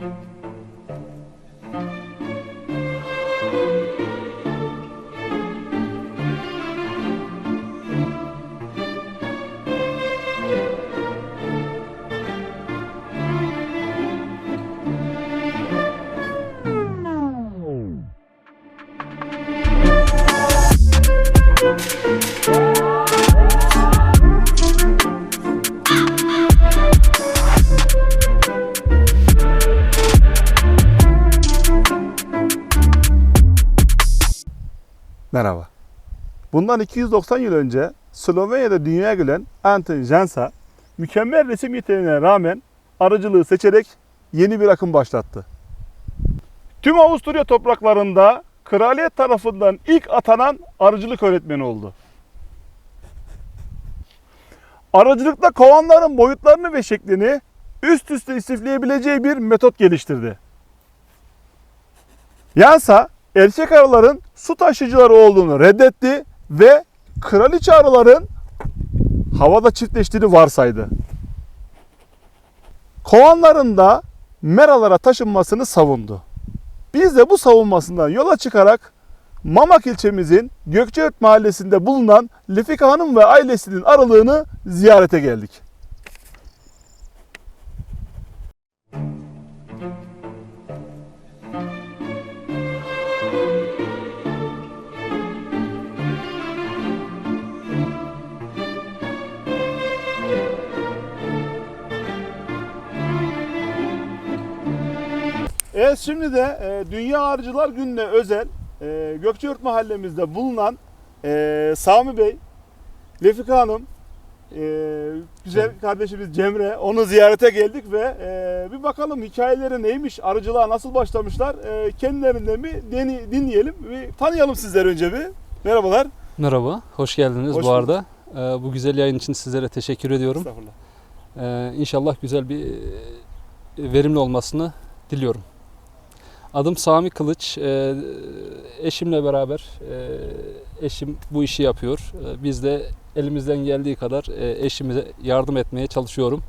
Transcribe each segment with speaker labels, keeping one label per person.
Speaker 1: 嗯 Bundan 290 yıl önce Slovenya'da dünyaya gelen Anton Jansa mükemmel resim yeteneğine rağmen arıcılığı seçerek yeni bir akım başlattı. Tüm Avusturya topraklarında kraliyet tarafından ilk atanan arıcılık öğretmeni oldu. Arıcılıkta kovanların boyutlarını ve şeklini üst üste istifleyebileceği bir metot geliştirdi. Yansa erkek arıların su taşıyıcıları olduğunu reddetti ve kraliçe arıların havada çiftleştiğini varsaydı. Kovanlarında meralara taşınmasını savundu. Biz de bu savunmasından yola çıkarak Mamak ilçemizin Gökçeört mahallesinde bulunan Lefika Hanım ve ailesinin arılığını ziyarete geldik. Evet şimdi de e, Dünya Arıcılar Günü'ne özel e, Gökçeört mahallemizde bulunan e, Sami Bey, Lefika Hanım, e, güzel kardeşimiz Cemre onu ziyarete geldik ve e, bir bakalım hikayeleri neymiş, arıcılığa nasıl başlamışlar e, kendilerinden bir deni, dinleyelim, bir tanıyalım sizleri önce bir. Merhabalar.
Speaker 2: Merhaba, hoş geldiniz
Speaker 1: Hoş
Speaker 2: bu arada. Ee, bu güzel yayın için sizlere teşekkür ediyorum.
Speaker 1: Estağfurullah.
Speaker 2: Ee, inşallah güzel bir e, verimli olmasını diliyorum. Adım Sami Kılıç. Ee, eşimle beraber, e, eşim bu işi yapıyor. Ee, biz de elimizden geldiği kadar e, eşimize yardım etmeye çalışıyorum.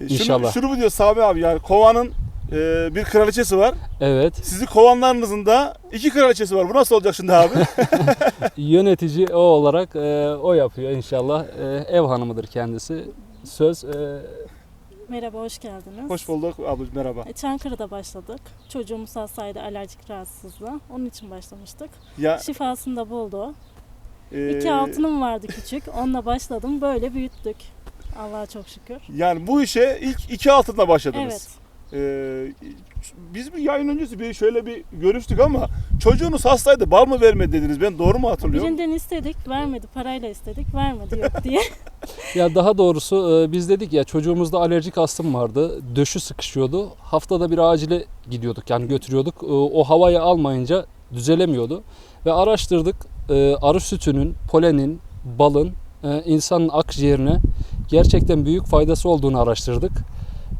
Speaker 1: E,
Speaker 2: İnşallah.
Speaker 1: Şunu, şunu mu diyor Sami abi yani kovanın e, bir kraliçesi var.
Speaker 2: Evet,
Speaker 1: Sizin kovanlarınızın da iki kraliçesi var. Bu nasıl olacak şimdi abi?
Speaker 2: yönetici o olarak e, o yapıyor inşallah. E, ev hanımıdır kendisi. Söz e,
Speaker 3: Merhaba, hoş geldiniz.
Speaker 1: Hoş bulduk ablacığım merhaba.
Speaker 3: E, Çankırı'da başladık. Çocuğumuz hastaydı alerjik rahatsızlığı. Onun için başlamıştık.
Speaker 1: Ya
Speaker 3: Şifasını da buldu.
Speaker 1: e,
Speaker 3: İki altınım vardı küçük. Onunla başladım. Böyle büyüttük. Allah'a çok şükür.
Speaker 1: Yani bu işe ilk iki altınla başladınız.
Speaker 3: Evet.
Speaker 1: Ee, biz bir yayın öncesi bir şöyle bir görüştük ama çocuğunuz hastaydı bal mı vermedi dediniz. Ben doğru mu hatırlıyorum?
Speaker 3: Birinden istedik, vermedi. Parayla istedik, vermedi yok diye.
Speaker 2: Ya daha doğrusu e, biz dedik ya çocuğumuzda alerjik astım vardı. Döşü sıkışıyordu. Haftada bir acile gidiyorduk yani götürüyorduk. E, O havayı almayınca düzelemiyordu. Ve araştırdık. E, Arı sütünün, polenin, balın e, insanın akciğerine gerçekten büyük faydası olduğunu araştırdık.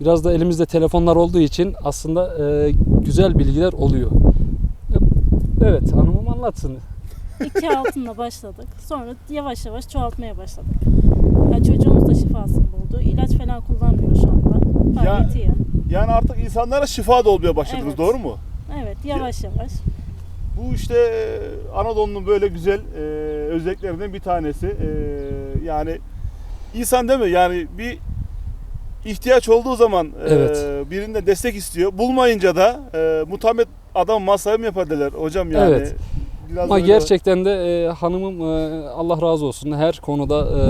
Speaker 2: Biraz da elimizde telefonlar olduğu için aslında e, güzel bilgiler oluyor. Evet hanımım anlatsın.
Speaker 3: İki altınla başladık. Sonra yavaş yavaş çoğaltmaya başladık. Ya çocuğumuz da şifasını buldu. İlaç falan kullanmıyor şu anda. Gayet iyi.
Speaker 1: Yani artık insanlara şifa da olmaya başladınız
Speaker 3: Evet.
Speaker 1: doğru mu?
Speaker 3: Evet, yavaş yavaş.
Speaker 1: Bu işte e, Anadolu'nun böyle güzel e, özelliklerinden bir tanesi. E, yani insan değil mi? Yani bir ihtiyaç olduğu zaman e,
Speaker 2: Evet.
Speaker 1: birinde destek istiyor. Bulmayınca da e, mutamet adam masaya mı yapar derler hocam yani.
Speaker 2: Evet.
Speaker 1: Biraz
Speaker 2: Ama
Speaker 1: öyle-
Speaker 2: gerçekten de e, hanımım e, Allah razı olsun her konuda e,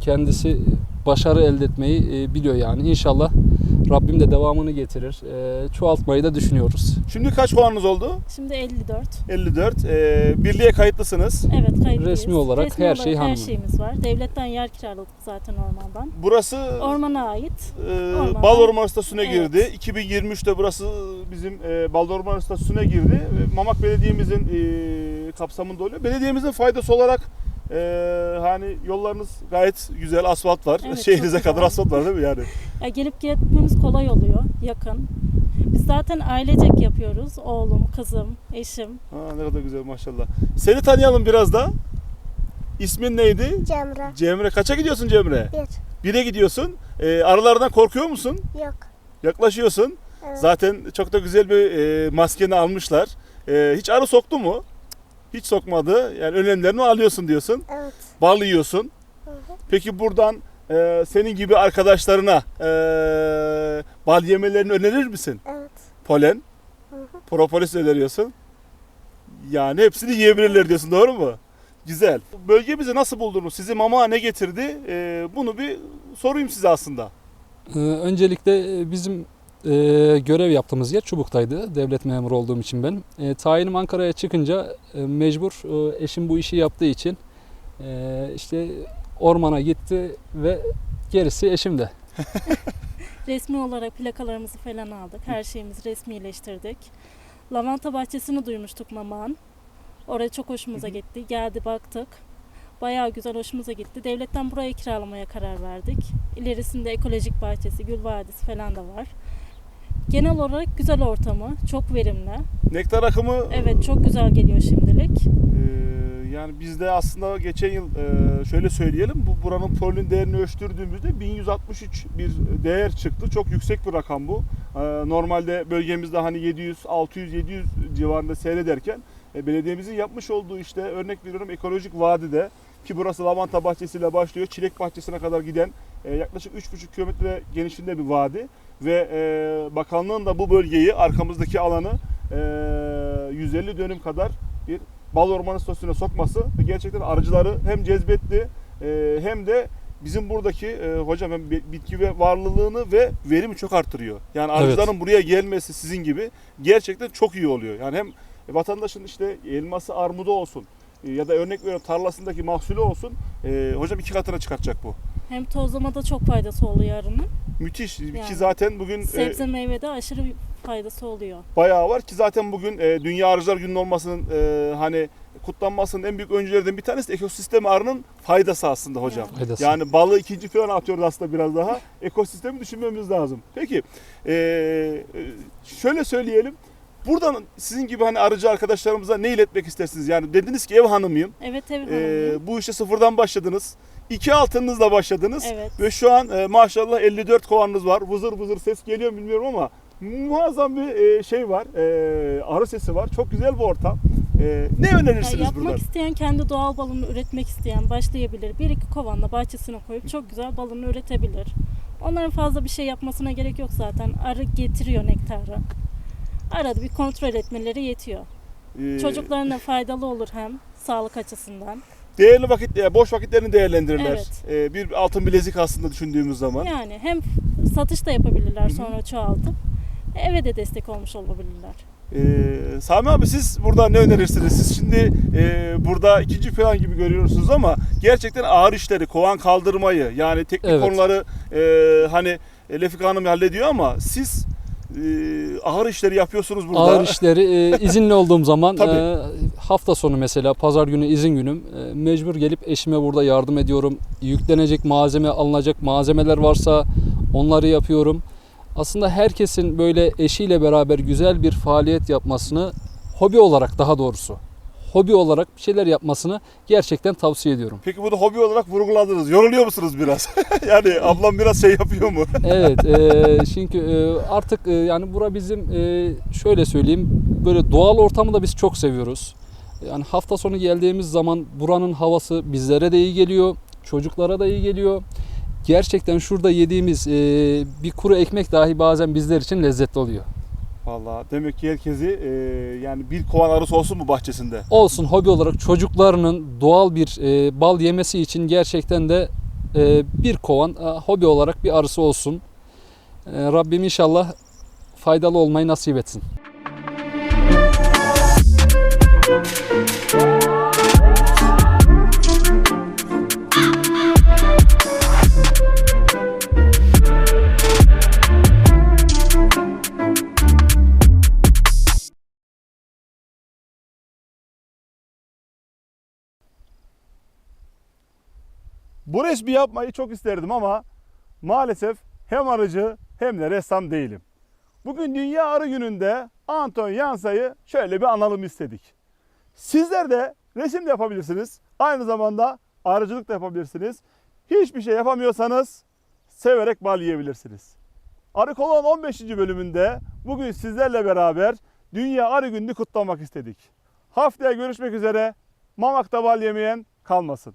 Speaker 2: kendisi başarı elde etmeyi e, biliyor yani. İnşallah Rabbim de devamını getirir. E, çoğaltmayı da düşünüyoruz.
Speaker 1: Şimdi kaç puanınız oldu?
Speaker 3: Şimdi 54.
Speaker 1: 54. E, birliğe kayıtlısınız.
Speaker 3: Evet kayıtlıyız.
Speaker 2: Resmi olarak her şey
Speaker 3: her
Speaker 2: hanımın.
Speaker 3: şeyimiz var. Devletten yer kiraladık zaten ormandan.
Speaker 1: Burası
Speaker 3: Ormana ait.
Speaker 1: e,
Speaker 3: ormandan-
Speaker 1: Bal Orman Statüsü'ne
Speaker 3: Evet.
Speaker 1: girdi. 2023'te burası bizim e, Bal Orman Statüsü'ne girdi. Ve Mamak Belediye'mizin e, kapsamında oluyor. Belediyemizin faydası olarak e, hani yollarınız gayet güzel asfalt var.
Speaker 3: Evet,
Speaker 1: Şehrinize kadar asfalt var değil mi yani?
Speaker 3: Ya gelip gitmemiz kolay oluyor. Yakın. Biz zaten ailecek yapıyoruz. Oğlum, kızım, eşim.
Speaker 1: Ha, ne kadar güzel maşallah. Seni tanıyalım biraz da. İsmin neydi?
Speaker 4: Cemre.
Speaker 1: Cemre. Kaça gidiyorsun Cemre?
Speaker 4: Bir.
Speaker 1: Bire gidiyorsun. E, arılardan korkuyor musun?
Speaker 4: Yok.
Speaker 1: Yaklaşıyorsun.
Speaker 4: Evet.
Speaker 1: Zaten çok da güzel bir e, maskeni almışlar. E, hiç arı soktu mu? Hiç sokmadı. Yani önlemlerini alıyorsun diyorsun.
Speaker 4: Evet.
Speaker 1: Bal yiyorsun.
Speaker 4: Hı hı.
Speaker 1: Peki buradan e, senin gibi arkadaşlarına e, bal yemelerini önerir misin?
Speaker 4: Evet.
Speaker 1: Polen,
Speaker 4: Hı hı.
Speaker 1: propolis öneriyorsun. Yani hepsini yiyebilirler diyorsun doğru mu? Güzel. Bölgemizi nasıl buldunuz? Sizi mama ne getirdi? E, bunu bir sorayım size aslında.
Speaker 2: Ee, Öncelikle e, bizim e, görev yaptığımız yer Çubuk'taydı. Devlet memuru olduğum için ben. E, tayinim Ankara'ya çıkınca e, mecbur e, eşim bu işi yaptığı için e, işte ormana gitti ve gerisi eşimde.
Speaker 3: Resmi olarak plakalarımızı falan aldık. Her şeyimizi resmileştirdik. Lavanta bahçesini duymuştuk Maman. Oraya çok hoşumuza gitti. Geldi baktık. Bayağı güzel hoşumuza gitti. Devletten burayı kiralamaya karar verdik. İlerisinde ekolojik bahçesi, gül vadisi falan da var. Genel olarak güzel ortamı, çok verimli.
Speaker 1: Nektar akımı
Speaker 3: Evet çok güzel geliyor şimdilik.
Speaker 1: Ee, yani bizde aslında geçen yıl e, şöyle söyleyelim bu buranın polen değerini ölçtürdüğümüzde 1163 bir değer çıktı. Çok yüksek bir rakam bu. Ee, Normalde bölgemizde hani 700, 600, 700 civarında seyrederken e, belediyemizin yapmış olduğu işte örnek veriyorum ekolojik vadide ki burası lavanta bahçesiyle başlıyor. Çilek bahçesine kadar giden e, yaklaşık 3,5 kilometre genişliğinde bir vadi ve e, bakanlığın da bu bölgeyi arkamızdaki alanı e, 150 dönüm kadar bir bal ormanı statüsüne sokması gerçekten arıcıları hem cezbetti e, hem de bizim buradaki e, hocam hem bi- bitki ve varlılığını ve verimi çok arttırıyor. Yani
Speaker 2: Evet.
Speaker 1: arıcıların buraya gelmesi sizin gibi gerçekten çok iyi oluyor. Yani hem vatandaşın işte elması armudu olsun ya da örnek veriyorum tarlasındaki mahsulü olsun e, hocam iki katına çıkartacak bu.
Speaker 3: Hem tozlamada çok faydası oluyor arının.
Speaker 1: Müthiş ki
Speaker 3: Yani
Speaker 1: zaten bugün e,
Speaker 3: Sebze meyvede aşırı faydası oluyor.
Speaker 1: bayağı var ki zaten bugün e, Dünya Arıcılar Günü'nün olmasının e, hani kutlanmasının en büyük öncülerinden bir tanesi de ekosistem arının faydası aslında hocam.
Speaker 3: Yani.
Speaker 2: Faydası.
Speaker 1: Yani balı ikinci plana atıyoruz aslında biraz daha. Ekosistemi düşünmemiz lazım. Peki e, e, şöyle söyleyelim. Buradan sizin gibi hani arıcı arkadaşlarımıza ne iletmek istersiniz? Yani dediniz ki ev hanımıyım.
Speaker 3: Evet ev
Speaker 1: E,
Speaker 3: hanımıyım.
Speaker 1: bu işe sıfırdan başladınız. İki altınınızla başladınız.
Speaker 3: Evet.
Speaker 1: Ve şu an e, maşallah 54 kovanınız var. Vızır vızır ses geliyor bilmiyorum ama muazzam bir e, şey var. E, arı sesi var. Çok güzel bir ortam. E, ne
Speaker 3: Yani
Speaker 1: önerirsiniz
Speaker 3: yapmak
Speaker 1: buradan?
Speaker 3: isteyen, kendi doğal balını üretmek isteyen başlayabilir. Bir iki kovanla bahçesine koyup çok güzel balını üretebilir. Onların fazla bir şey yapmasına gerek yok zaten. Arı getiriyor nektarı. Arada bir kontrol etmeleri yetiyor.
Speaker 1: E,
Speaker 3: Çocuklarına faydalı olur hem sağlık açısından.
Speaker 1: Değerli vakit, boş vakitlerini değerlendirirler.
Speaker 3: Evet.
Speaker 1: E, bir altın bilezik aslında düşündüğümüz zaman.
Speaker 3: Yani hem satış da yapabilirler sonra çoğaltıp eve de destek olmuş olabilirler.
Speaker 1: E, Sami abi siz burada ne önerirsiniz? Siz şimdi e, burada ikinci plan gibi görüyorsunuz ama gerçekten ağır işleri, kovan kaldırmayı yani teknik
Speaker 2: Evet.
Speaker 1: konuları e, hani Lefika Hanım hallediyor ama siz e, ağır işleri yapıyorsunuz burada.
Speaker 2: Ağır işleri e, izinli olduğum zaman e, hafta sonu mesela pazar günü izin günüm e, mecbur gelip eşime burada yardım ediyorum. Yüklenecek malzeme alınacak malzemeler varsa onları yapıyorum. Aslında herkesin böyle eşiyle beraber güzel bir faaliyet yapmasını hobi olarak daha doğrusu hobi olarak bir şeyler yapmasını gerçekten tavsiye ediyorum.
Speaker 1: Peki bunu hobi olarak vurguladınız. Yoruluyor musunuz biraz? yani ablam biraz şey yapıyor mu?
Speaker 2: Evet, e, çünkü e, artık e, yani bura bizim e, şöyle söyleyeyim böyle doğal ortamı da biz çok seviyoruz. Yani hafta sonu geldiğimiz zaman buranın havası bizlere de iyi geliyor, çocuklara da iyi geliyor. Gerçekten şurada yediğimiz e, bir kuru ekmek dahi bazen bizler için lezzetli oluyor.
Speaker 1: Vallahi demek ki herkesi e, yani bir kovan arısı olsun mu bahçesinde?
Speaker 2: Olsun hobi olarak çocuklarının doğal bir e, bal yemesi için gerçekten de e, bir kovan e, hobi olarak bir arısı olsun. E, Rabbim inşallah faydalı olmayı nasip etsin.
Speaker 1: Bu resmi yapmayı çok isterdim ama maalesef hem arıcı hem de ressam değilim. Bugün Dünya Arı Günü'nde Anton Yansa'yı şöyle bir analım istedik. Sizler de resim de yapabilirsiniz. Aynı zamanda arıcılık da yapabilirsiniz. Hiçbir şey yapamıyorsanız severek bal yiyebilirsiniz. Arı Kolon 15. bölümünde bugün sizlerle beraber Dünya Arı Günü'nü kutlamak istedik. Haftaya görüşmek üzere. Mamakta bal yemeyen kalmasın.